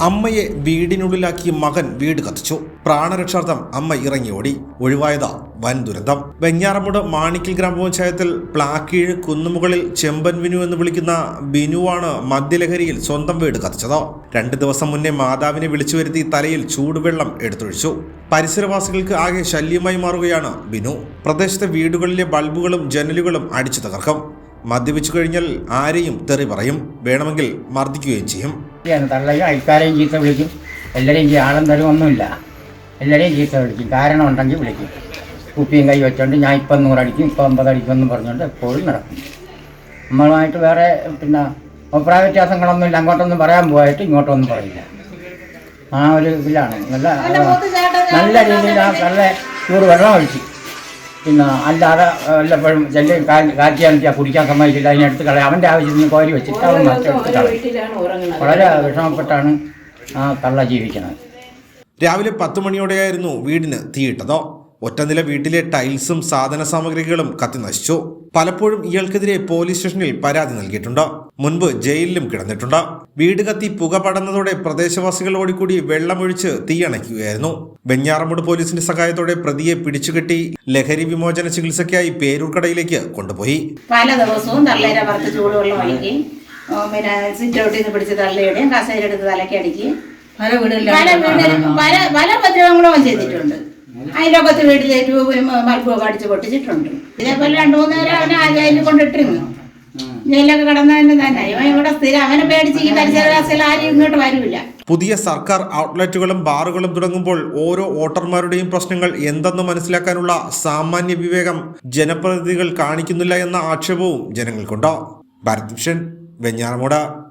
അമ്മയെ വീടിനുള്ളിലാക്കി മകൻ വീട് കത്തിച്ചു. പ്രാണരക്ഷാർത്ഥം അമ്മ ഇറങ്ങി ഓടി. ഒഴിവായതാ വൻ ദുരന്തം. വെഞ്ഞാറമൂട് മാണിക്കൽ ഗ്രാമപഞ്ചായത്തിൽ പ്ലാക്കീഴ് കുന്നുമുകളിൽ ചെമ്പൻ വിനു എന്ന് വിളിക്കുന്ന ബിനുവാണ് മദ്യലഹരിയിൽ സ്വന്തം വീട് കത്തിച്ചത്. രണ്ട് ദിവസം മുന്നേ മാതാവിനെ വിളിച്ചു വരുത്തി തലയിൽ ചൂടുവെള്ളം എടുത്തൊഴിച്ചു. പരിസരവാസികൾക്ക് ആകെ ശല്യമായി മാറുകയാണ് ബിനു. പ്രദേശത്തെ വീടുകളിലെ ബൾബുകളും ജനലുകളും അടിച്ചു തകർക്കും. മദ്യപിച്ചു കഴിഞ്ഞാൽ ആരെയും തെറി പറയും. വേണമെങ്കിൽ മർദ്ദിക്കുകയും ചെയ്യും. തള്ളയും അയൽക്കാരെയും ചീത്ത വിളിക്കും. എല്ലാവരെയും ആളും തരും ഒന്നുമില്ല. എല്ലാവരെയും ചീത്ത വിളിക്കും. കാരണം ഉണ്ടെങ്കിൽ വിളിക്കും. കുപ്പിയും കൈ വെച്ചോണ്ട് ഞാൻ ഇപ്പം നൂറടിക്കും ഇപ്പം അമ്പതടിക്കും എന്ന് പറഞ്ഞുകൊണ്ട് എപ്പോഴും നടക്കും. നമ്മളുമായിട്ട് വേറെ പിന്നെ അഭിപ്രായ വ്യത്യാസങ്ങളൊന്നുമില്ല. അങ്ങോട്ടൊന്നും പറയാൻ പോയിട്ട് ഇങ്ങോട്ടൊന്നും പറയില്ല. ആ ഒരു ഇതിലാണ്. നല്ല നല്ല രീതിയിൽ ആ നല്ല ചൂട് വെള്ളം ഒഴിച്ച്. പിന്നെ അല്ലാതെ വല്ലപ്പോഴും ചെല്ലി കാറ്റി അണിച്ചാൽ കുടിക്കാൻ സമ്മതിച്ചില്ല അതിനെടുത്ത് കളയാം. അവന്റെ ആവശ്യത്തിന് കോരി വെച്ചിട്ട് അവൻ മറ്റെടുത്ത് കളയും. വളരെ വിഷമപ്പെട്ടാണ് ആ കള്ള ജീവിക്കുന്നത്. രാവിലെ പത്ത് മണിയോടെയായിരുന്നു വീടിന് തീയിട്ടത്. ഒറ്റനില വീട്ടിലെ ടൈൽസും സാധന സാമഗ്രികളും കത്തി നശിച്ചു. പലപ്പോഴും ഇയാൾക്കെതിരെ പോലീസ് സ്റ്റേഷനിൽ പരാതി നൽകിയിട്ടുണ്ട്. മുൻപ് ജയിലിലും കിടന്നിട്ടുണ്ട്. വീട് കത്തി പുക പടന്നതോടെ പ്രദേശവാസികൾ ഓടിക്കൂടി വെള്ളമൊഴിച്ച് തീയണയ്ക്കുകയായിരുന്നു. വെഞ്ഞാറമൂട് പോലീസിന്റെ സഹായത്തോടെ പ്രതിയെ പിടിച്ചുകെട്ടി ലഹരി വിമോചന ചികിത്സയ്ക്കായി പേരൂർക്കടയിലേക്ക് കൊണ്ടുപോയി. പല ദിവസവും തള്ളേരെ വറുത്ത് ചൂടുവെള്ളം ഒഴിക്കും. ആ, പിന്നെ നിന്ന് പിടിച്ച് തള്ളയിടുകയും കസേര എടുത്ത് തലയ്ക്ക് പല വീടുകളിലും പല പല പല ഉപദ്രവങ്ങളും ചെയ്തിട്ടുണ്ട്. അതിലൊക്കത്ത് വീട്ടിൽ ബൾബും അടിച്ച് പൊട്ടിച്ചിട്ടുണ്ട്. ഇതേപോലെ രണ്ടു മൂന്ന് നേരം അവനെ ആ ജയിലിൽ കൊണ്ടിട്ടിരുന്നു. ജയിലൊക്കെ കിടന്നതിന് തന്നെ ഇവൻ ഇവിടെ സ്ഥിരം അവനെ പേടിച്ച് ഈ പരിസരവാസികൾ ആരും ഇങ്ങോട്ട് വരില്ല പുതിയ സർക്കാർ ഔട്ട്ലെറ്റുകളും ബാറുകളും തുടങ്ങുമ്പോൾ ഓരോ വോട്ടർമാരുടെയും പ്രശ്നങ്ങൾ എന്തെന്ന് മനസ്സിലാക്കാനുള്ള സാമാന്യ വിവേകം ജനപ്രതിനിധികൾ കാണിക്കുന്നില്ല എന്ന ആക്ഷേപവും ജനങ്ങൾക്കുണ്ടോ? ഭാരത് ഭൂഷൺ വെഞ്ഞാറമൂട്.